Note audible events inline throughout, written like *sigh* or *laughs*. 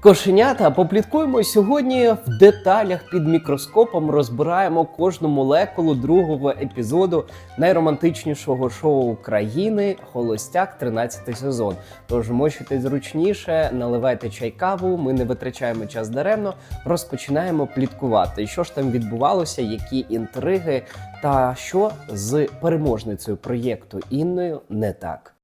Кошенята, попліткуємо сьогодні в деталях під мікроскопом. Розбираємо кожну молекулу другого епізоду найромантичнішого шоу України Холостяк 13 сезон. Тож мочите зручніше, наливайте чай каву. Ми не витрачаємо час даремно. Розпочинаємо пліткувати. Що ж там відбувалося, які інтриги, та що з переможницею проєкту Інною не так.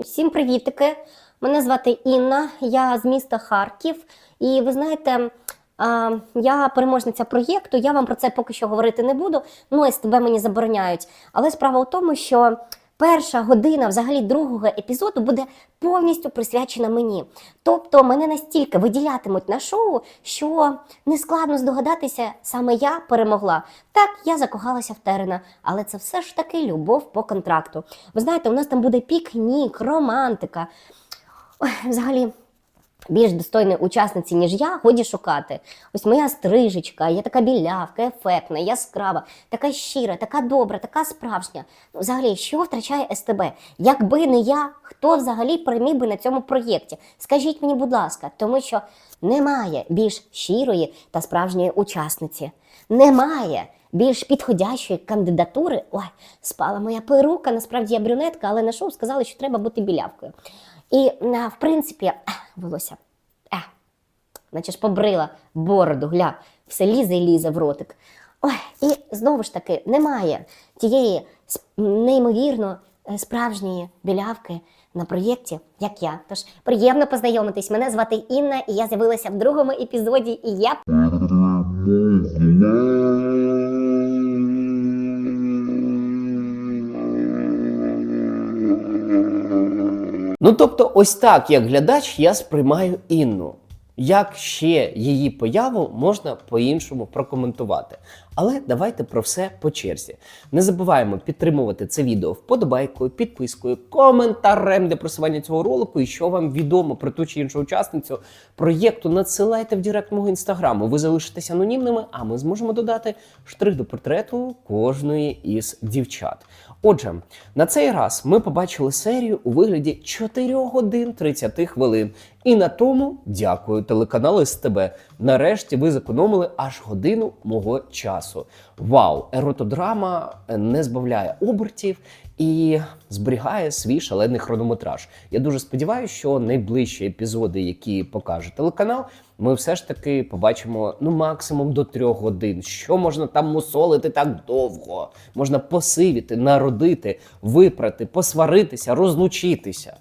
Всім привітики! Мене звати Інна, я з міста Харків. І ви знаєте, я переможниця проєкту. Я вам про це поки що говорити не буду. Ну, СТБ мені забороняють. Але справа в тому, що перша година взагалі другого епізоду буде повністю присвячена мені. Тобто мене настільки виділятимуть на шоу, що нескладно здогадатися, саме я перемогла. Так, я закохалася в Терена, але це все ж таки любов по контракту. Ви знаєте, у нас там буде пікнік, романтика. Ой, взагалі. Більш достойної учасниці, ніж я, годі шукати. Ось моя стрижечка, я така білявка, ефектна, яскрава, така щира, така добра, така справжня. Ну, взагалі, що втрачає СТБ? Якби не я, хто взагалі переміг би на цьому проєкті? Скажіть мені, будь ласка, тому що немає більш щирої та справжньої учасниці. Немає більш підходящої кандидатури. Ой, спала моя перука, насправді я брюнетка, але на шоу сказали, що треба бути білявкою. І, в принципі, волосся. Наче ж побрила бороду, гля, все лізе і лізе в ротик. Ой, і знову ж таки, немає тієї неймовірно е, справжньої білявки на проєкті, як я. Тож приємно познайомитись. Мене звати Інна, і я з'явилася в другому епізоді, і я Ну тобто, ось так, як глядач, я сприймаю Інну. Як ще її появу можна по-іншому прокоментувати. Але давайте про все по черзі. Не забуваємо підтримувати це відео вподобайкою, підпискою, коментарем для просування цього ролику. І що вам відомо про ту чи іншу учасницю проєкту, надсилайте в директ мого інстаграму. Ви залишитесь анонімними, а ми зможемо додати штрих до портрету кожної із дівчат. Отже, на цей раз ми побачили серію у вигляді 4 годин 30 хвилин. І на тому дякую телеканалу СТБ. Нарешті ви зекономили аж годину мого часу. Вау! Еротодрама не збавляє обертів і зберігає свій шалений хронометраж. Я дуже сподіваюся, що найближчі епізоди, які покаже телеканал, ми все ж таки побачимо ну максимум до трьох годин. Що можна там мусолити так довго? Можна посивіти, народити, випрати, посваритися, розлучитися.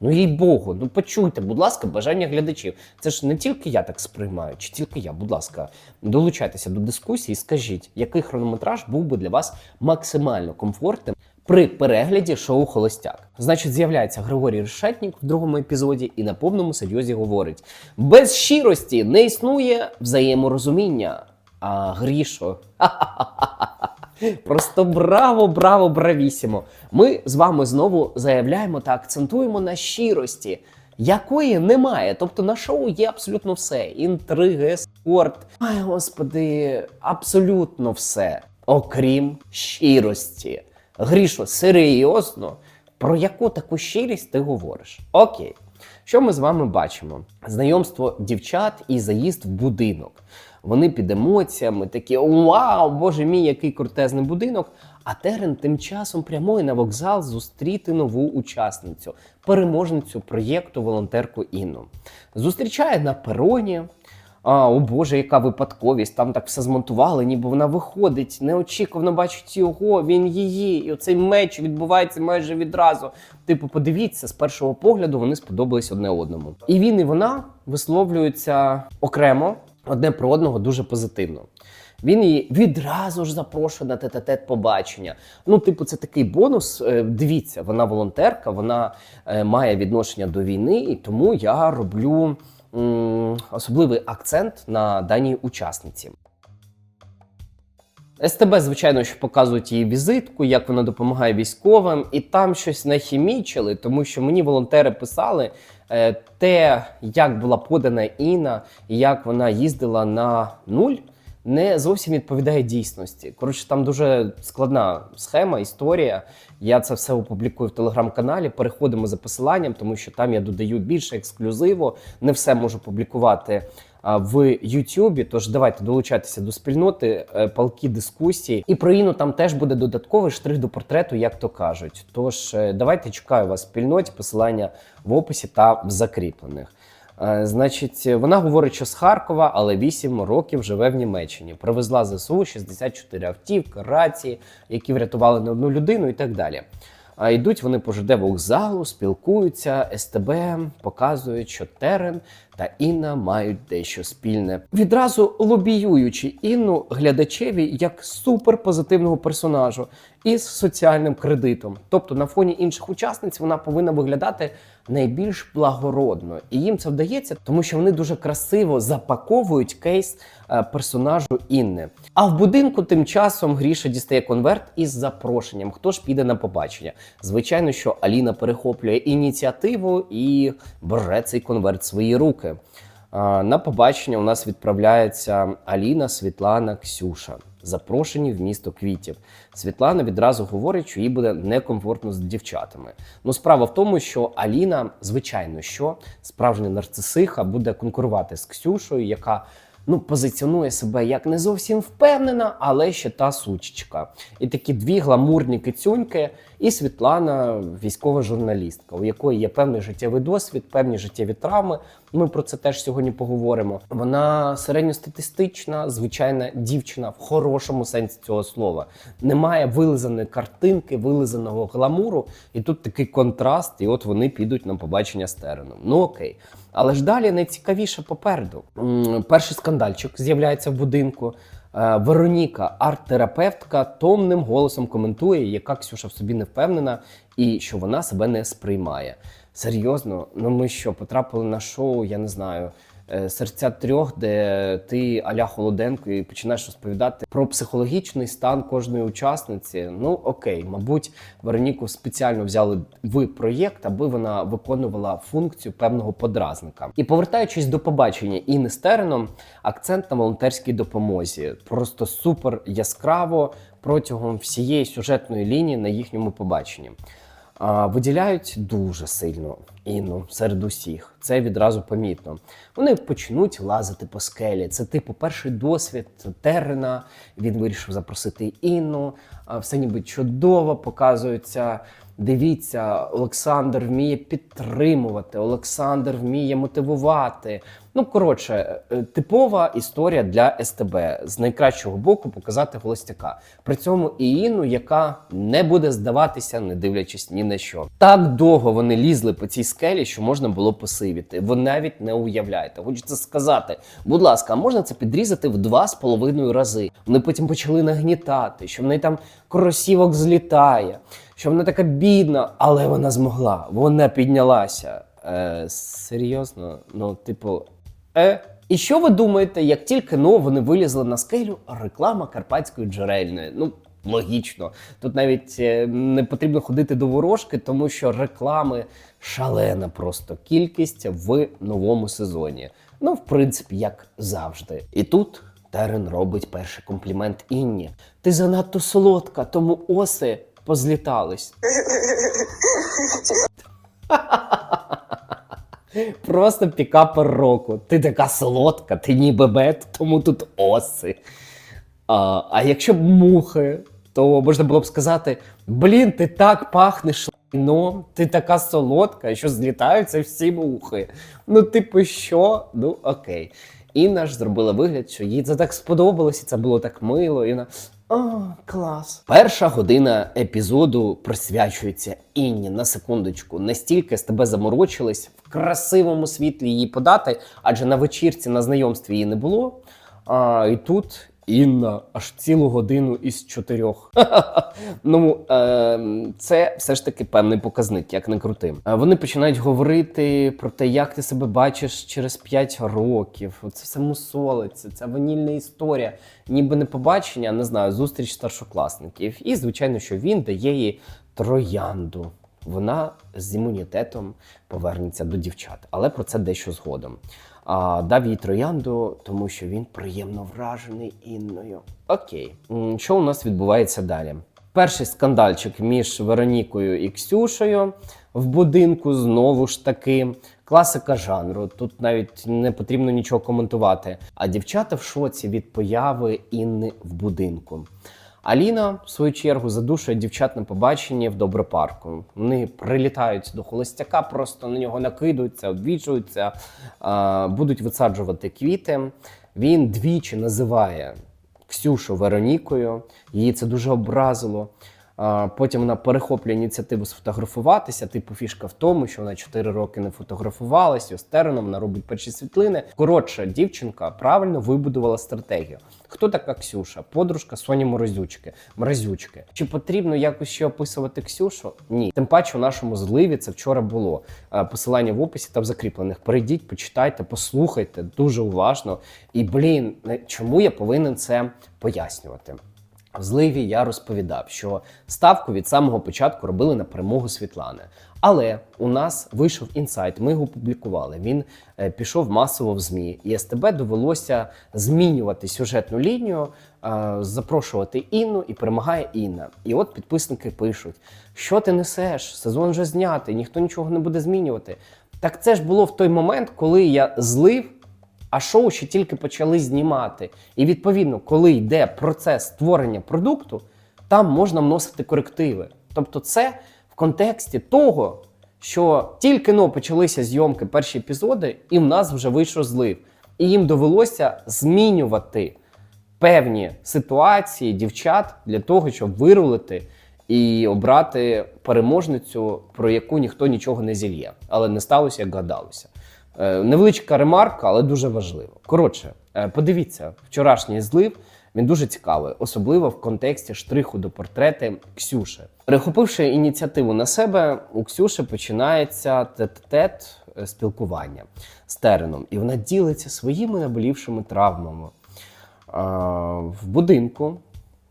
Ну їй Богу, ну почуйте, будь ласка, бажання глядачів. Це ж не тільки я так сприймаю, чи тільки я, будь ласка, долучайтеся до дискусії, скажіть, який хронометраж був би для вас максимально комфортним при перегляді шоу Холостяк. Значить, з'являється Григорій Решетнік в другому епізоді і на повному серйозі говорить: без щирості не існує взаєморозуміння. А Грішо. Просто браво, браво, бравісімо. Ми з вами знову заявляємо та акцентуємо на щирості, якої немає. Тобто на шоу є абсолютно все: інтриги, спорт. Ай, господи, абсолютно все, окрім щирості. Грішо, серйозно, про яку таку щирість ти говориш? Окей. Що ми з вами бачимо? Знайомство дівчат і заїзд в будинок. Вони під емоціями такі: Вау, боже мій, який крутезний будинок! А Терен тим часом прямує на вокзал зустріти нову учасницю, переможницю проєкту волонтерку Інну. Зустрічає на пероні. А, о Боже, яка випадковість! Там так все змонтували, ніби вона виходить, неочікувано бачить його, він її. І оцей меч відбувається майже відразу. Типу, подивіться, з першого погляду вони сподобались одне одному. І він і вона висловлюються окремо одне про одного дуже позитивно. Він її відразу ж запрошує на тет-а-тет побачення. Ну, типу, це такий бонус. Е, Дивіться, вона волонтерка, вона е, має відношення до війни, і тому я роблю особливий акцент на даній учасниці. СТБ, звичайно, що показують її візитку, як вона допомагає військовим, і там щось нахімічили, тому що мені волонтери писали е, те, як була подана Інна, і як вона їздила на нуль не зовсім відповідає дійсності. Коротше, там дуже складна схема, історія. Я це все опублікую в телеграм-каналі. Переходимо за посиланням, тому що там я додаю більше ексклюзиву. Не все можу публікувати в Ютубі. Тож давайте долучайтеся до спільноти, е, палки дискусії. І про Інну там теж буде додатковий штрих до портрету, як то кажуть. Тож е, давайте чекаю вас в спільноті. Посилання в описі та в закріплених. Е, Значить, вона говорить, що з Харкова, але 8 років живе в Німеччині. Привезла ЗСУ 64 автівки, рації, які врятували не одну людину і так далі. А йдуть вони по ЖД вокзалу, спілкуються, СТБ показують, що Терен та Інна мають дещо спільне. Відразу лобіюючи Інну глядачеві як суперпозитивного персонажу із соціальним кредитом. Тобто на фоні інших учасниць вона повинна виглядати найбільш благородно, і їм це вдається, тому що вони дуже красиво запаковують кейс е, персонажу Інни. А в будинку тим часом Гріша дістає конверт із запрошенням. Хто ж піде на побачення? Звичайно, що Аліна перехоплює ініціативу і бере цей конверт в свої руки. А, На побачення у нас відправляється Аліна, Світлана, Ксюша. Запрошені в місто квітів. Світлана відразу говорить, що їй буде некомфортно з дівчатами. Ну, справа в тому, що Аліна, звичайно, що справжня нарцисиха буде конкурувати з Ксюшою, яка ну позиціонує себе як не зовсім впевнена, але ще та сучечка. І такі дві гламурні кицюньки, і Світлана, військова журналістка, у якої є певний життєвий досвід, певні життєві травми. Ми про це теж сьогодні поговоримо. Вона середньостатистична, звичайна дівчина в хорошому сенсі цього слова. Немає вилизаної картинки, вилизаного гламуру, і тут такий контраст, і от вони підуть на побачення з Тереном. Ну окей. Але ж далі найцікавіше попереду. Перший скандальчик з'являється в будинку. Е, Вероніка, арт-терапевтка, томним голосом коментує, яка Ксюша в собі не впевнена і що вона себе не сприймає. Серйозно, ну ми що, потрапили на шоу, я не знаю, серця трьох, де ти Аля Холоденко і починаєш розповідати про психологічний стан кожної учасниці. Ну окей, мабуть, Вероніку спеціально взяли в проєкт, аби вона виконувала функцію певного подразника. І повертаючись до побачення Інни з Тереном, акцент на волонтерській допомозі. Просто супер яскраво протягом всієї сюжетної лінії на їхньому побаченні. Виділяють дуже сильно Інну серед усіх. Це відразу помітно. Вони почнуть лазити по скелі. Це типу перший досвід Терена. Він вирішив запросити Інну. Все ніби чудово показується. Дивіться, Олександр вміє підтримувати, Олександр вміє мотивувати. Ну, коротше, е, типова історія для СТБ з найкращого боку показати холостяка. При цьому і Інну, яка не буде здаватися, не дивлячись ні на що. Так довго вони лізли по цій скелі, що можна було посивіти. Ви навіть не уявляєте. Хочеться сказати, будь ласка, а можна це підрізати в два з половиною рази. Вони потім почали нагнітати, що в неї там кросівок злітає, що вона така бідна, але вона змогла, вона піднялася. Е, серйозно, ну, типу, е. І що ви думаєте, як тільки ну, вони вилізли на скелю, реклама карпатської джерельної? Ну, логічно. Тут навіть е, не потрібно ходити до ворожки, тому що реклами шалена просто кількість в новому сезоні. Ну, в принципі, як завжди. І тут Терен робить перший комплімент Інні. Ти занадто солодка, тому оси позлітались. *laughs* Просто пікапер року. Ти така солодка, ти ніби мед, тому тут оси. А, а якщо б мухи, то можна було б сказати: блін, ти так пахнеш лайном, ти така солодка, що злітаються всі мухи. Ну, типу, що? Ну, окей. Інна ж зробила вигляд, що їй це так сподобалось, і це було так мило. І вона. О, клас. Перша година епізоду присвячується Інні на секундочку. Настільки з тебе заморочились в красивому світлі її подати, адже на вечірці на знайомстві її не було. А, і тут Інна аж цілу годину із чотирьох. *laughs* ну е, це все ж таки певний показник, як не крути. Е, Вони починають говорити про те, як ти себе бачиш через 5 років. Це все мусолиться, це ванільна історія. Ніби не побачення, не знаю, зустріч старшокласників. І звичайно, що він дає їй троянду. Вона з імунітетом повернеться до дівчат, але про це дещо згодом. А дав їй троянду, тому що він приємно вражений Інною. Окей, що у нас відбувається далі? Перший скандальчик між Веронікою і Ксюшею в будинку знову ж таки. Класика жанру. Тут навіть не потрібно нічого коментувати. А дівчата в шоці від появи Інни в будинку. Аліна, в свою чергу, задушує дівчат на побаченні в добропарку. Вони прилітають до холостяка, просто на нього накидуються, обвіджуються, будуть висаджувати квіти. Він двічі називає Ксюшу Веронікою. Її це дуже образило. Потім вона перехоплює ініціативу сфотографуватися. Типу, фішка в тому, що вона 4 роки не фотографувалась, і з вона робить перші світлини. Коротше, дівчинка правильно вибудувала стратегію. Хто така Ксюша? Подружка Соні Морозючки. Мразючки. Чи потрібно якось ще описувати Ксюшу? Ні. Тим паче у нашому зливі це вчора було. Посилання в описі та в закріплених. Перейдіть, почитайте, послухайте дуже уважно. І блін, чому я повинен це пояснювати? В зливі я розповідав, що ставку від самого початку робили на перемогу Світлани. Але у нас вийшов інсайт, ми його публікували. Він е, пішов масово в ЗМІ, і СТБ довелося змінювати сюжетну лінію, е, запрошувати Інну, і перемагає Інна. І от підписники пишуть: що ти несеш? Сезон вже знятий, ніхто нічого не буде змінювати. Так це ж було в той момент, коли я злив а шоу ще тільки почали знімати. І відповідно, коли йде процес створення продукту, там можна вносити корективи. Тобто, це в контексті того, що тільки но почалися зйомки перші епізоди, і в нас вже вийшов злив. І їм довелося змінювати певні ситуації дівчат для того, щоб вирулити і обрати переможницю, про яку ніхто нічого не зільє. Але не сталося, як гадалося. Е, Невеличка ремарка, але дуже важливо. Коротше, е, подивіться, вчорашній злив. Він дуже цікавий, особливо в контексті штриху до портрети Ксюши. Перехопивши ініціативу на себе, у Ксюші починається тет-тет е, спілкування з Тереном, і вона ділиться своїми наболівшими травмами. В будинку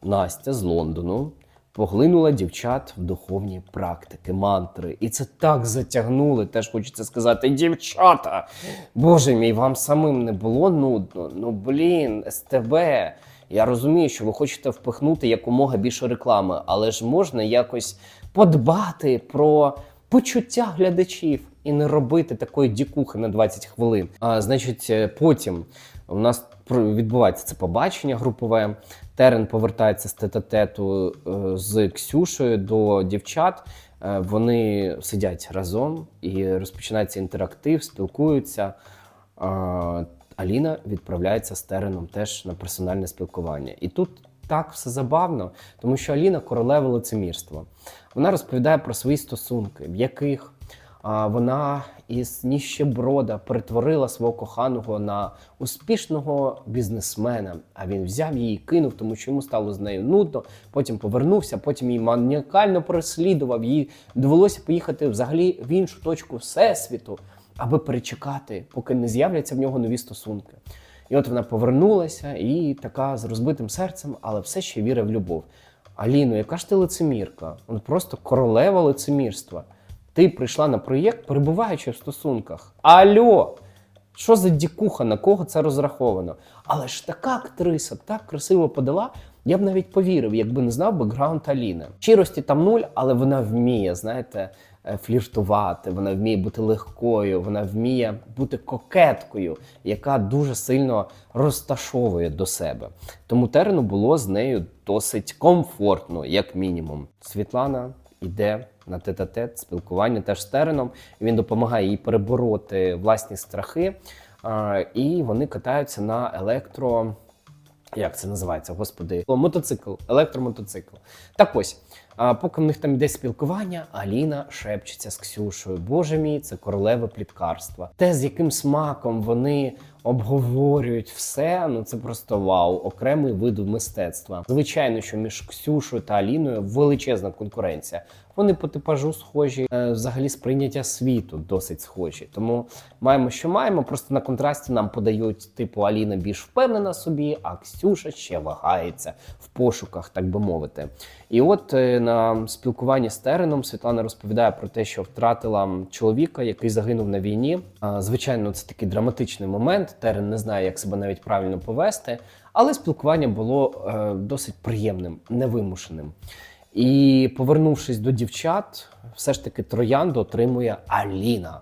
Настя з Лондону поглинула дівчат в духовні практики, мантри. І це так затягнули. Теж хочеться сказати: дівчата! Боже мій, вам самим не було нудно. Ну блін, СТБ. Я розумію, що ви хочете впихнути якомога більше реклами, але ж можна якось подбати про почуття глядачів і не робити такої дікухи на 20 хвилин. А значить, е, потім у нас відбувається це побачення групове. Терен повертається з тет-а-тету е, з Ксюшею до дівчат. Е, Вони сидять разом і розпочинається інтерактив, спілкуються. Аліна відправляється з Тереном теж на персональне спілкування. І тут так все забавно, тому що Аліна королева лицемірства. Вона розповідає про свої стосунки, в яких вона із ніщеброда перетворила свого коханого на успішного бізнесмена. А він взяв її кинув, тому що йому стало з нею нудно. Потім повернувся, потім її маніакально переслідував. Їй довелося поїхати взагалі в іншу точку всесвіту, аби перечекати, поки не з'являться в нього нові стосунки. І от вона повернулася і така з розбитим серцем, але все ще вірить в любов. Аліно, яка ж ти лицемірка? Вона просто королева лицемірства. Ти прийшла на проєкт, перебуваючи в стосунках. Альо! Що за дікуха, на кого це розраховано? Але ж така актриса так красиво подала, я б навіть повірив, якби не знав бекграунд Аліни. Щирості там нуль, але вона вміє, знаєте, е, фліртувати, вона вміє бути легкою, вона вміє бути кокеткою, яка дуже сильно розташовує до себе. Тому Терену було з нею досить комфортно, як мінімум. Світлана йде на тет-а-тет спілкування теж з Тереном. Він допомагає їй перебороти власні страхи. І вони катаються на електро. Як це називається, господи? Мотоцикл, електромотоцикл. Так ось, а, поки в них там йде спілкування, Аліна шепчеться з Ксюшею. Боже мій, це королева пліткарства. Те, з яким смаком вони обговорюють все, ну це просто вау, окремий вид мистецтва. Звичайно, що між Ксюшою та Аліною величезна конкуренція. Вони по типажу схожі, е, взагалі сприйняття світу досить схожі. Тому маємо, що маємо. Просто на контрасті нам подають, типу, Аліна більш впевнена собі, а Ксюша ще вагається в пошуках, так би мовити. І от е, на спілкуванні з Тереном Світлана розповідає про те, що втратила чоловіка, який загинув на війні. Звичайно, це такий драматичний момент. Терен не знає, як себе навіть правильно повести, але спілкування було е, досить приємним, невимушеним. І повернувшись до дівчат, все ж таки троянду отримує Аліна.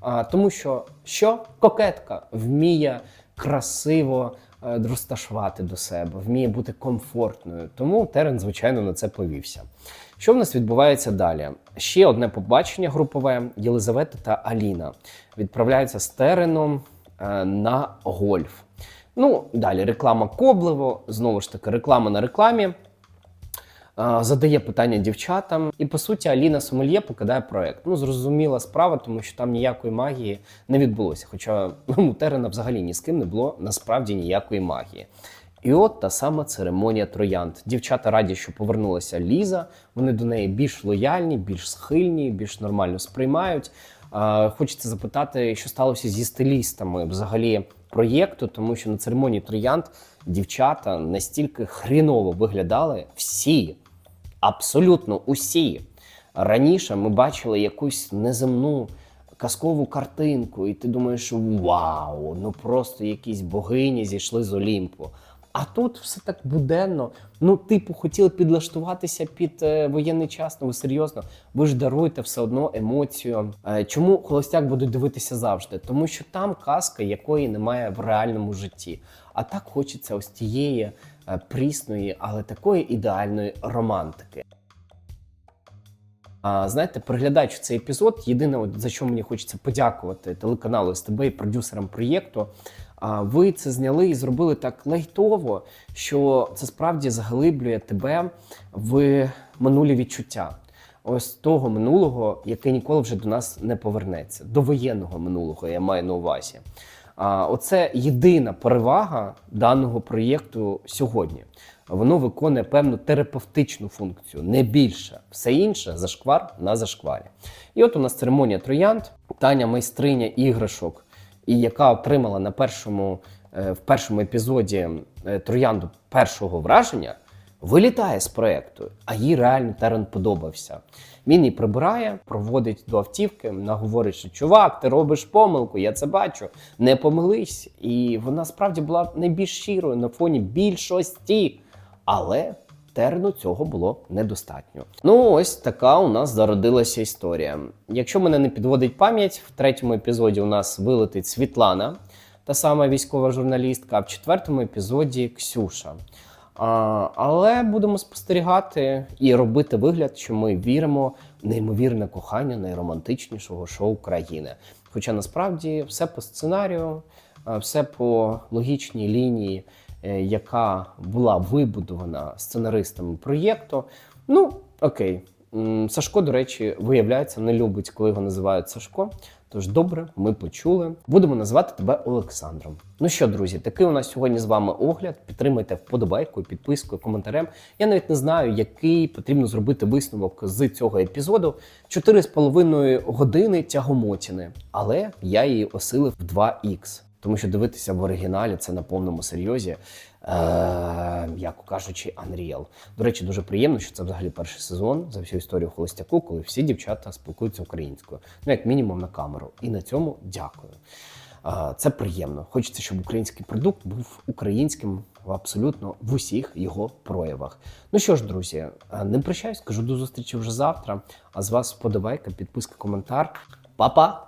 А, тому що що кокетка вміє красиво розташувати до себе, вміє бути комфортною. Тому Терен, звичайно, на це повівся. Що в нас відбувається далі? Ще одне побачення групове: Єлизавета та Аліна відправляються з Тереном е, на гольф. Ну, далі реклама Коблево, знову ж таки, реклама на рекламі. А, Задає питання дівчатам, і по суті Аліна Сомельє покидає проект. Ну зрозуміла справа, тому що там ніякої магії не відбулося. Хоча ну, у Терена взагалі ні з ким не було насправді ніякої магії. І от та сама церемонія троянд. Дівчата раді, що повернулася Ліза. Вони до неї більш лояльні, більш схильні, більш нормально сприймають. А, Хочеться запитати, що сталося зі стилістами взагалі проєкту, тому що на церемонії троянд дівчата настільки хріново виглядали всі, абсолютно усі. Раніше ми бачили якусь неземну казкову картинку, і ти думаєш, вау, ну просто якісь богині зійшли з Олімпу. А тут все так буденно. Ну, типу, хотіли підлаштуватися під е, воєнний час. Ну, ви серйозно, ви ж даруєте все одно емоцію. Е, чому холостяк будуть дивитися завжди? Тому що там казка, якої немає в реальному житті. А так хочеться ось тієї прісної, але такої ідеальної романтики. А, знаєте, переглядаючи цей епізод, єдине, за що мені хочеться подякувати телеканалу СТБ і продюсерам проєкту. А, ви це зняли і зробили так лайтово, що це справді заглиблює тебе в минулі відчуття. Ось того минулого, яке ніколи вже до нас не повернеться, до воєнного минулого, я маю на увазі. Оце єдина перевага даного проєкту сьогодні. Воно виконує певну терапевтичну функцію, не більше. Все інше зашквар на зашкварі. І от у нас церемонія троянд, Таня майстриня іграшок, і яка отримала на першому, е, в першому епізоді е, троянду першого враження, вилітає з проекту, а їй реально терен подобався. Він її прибирає, проводить до автівки, вона говорить, що чувак, ти робиш помилку, я це бачу, не помились. І вона справді була найбільш щирою на фоні більшості. Але Терну цього було недостатньо. Ну, ось така у нас зародилася історія. Якщо мене не підводить пам'ять, в третьому епізоді у нас вилетить Світлана, та сама військова журналістка, а в четвертому епізоді Ксюша. Але будемо спостерігати і робити вигляд, що ми віримо в неймовірне кохання найромантичнішого шоу країни. Хоча насправді все по сценарію, все по логічній лінії, е, яка була вибудована сценаристами проєкту. Ну, окей. Сашко, до речі, виявляється, не любить, коли його називають Сашко. Тож добре, ми почули. Будемо називати тебе Олександром. Ну що, друзі, такий у нас сьогодні з вами огляд. Підтримайте вподобайкою, підпискою, коментарем. Я навіть не знаю, який потрібно зробити висновок з цього епізоду. 4,5 години тягомотіни, але я її осилив в 2х. Тому що дивитися в оригіналі це на повному серйозі, е, м'яко кажучи, Unreal. До речі, дуже приємно, що це взагалі перший сезон за всю історію холостяку, коли всі дівчата спілкуються українською, ну як мінімум на камеру. І на цьому дякую. Е, Це приємно. Хочеться, щоб український продукт був українським абсолютно в усіх його проявах. Ну що ж, друзі, е, не прощаюсь, кажу до зустрічі вже завтра. А з вас вподобайка, підписка, коментар. Па-па!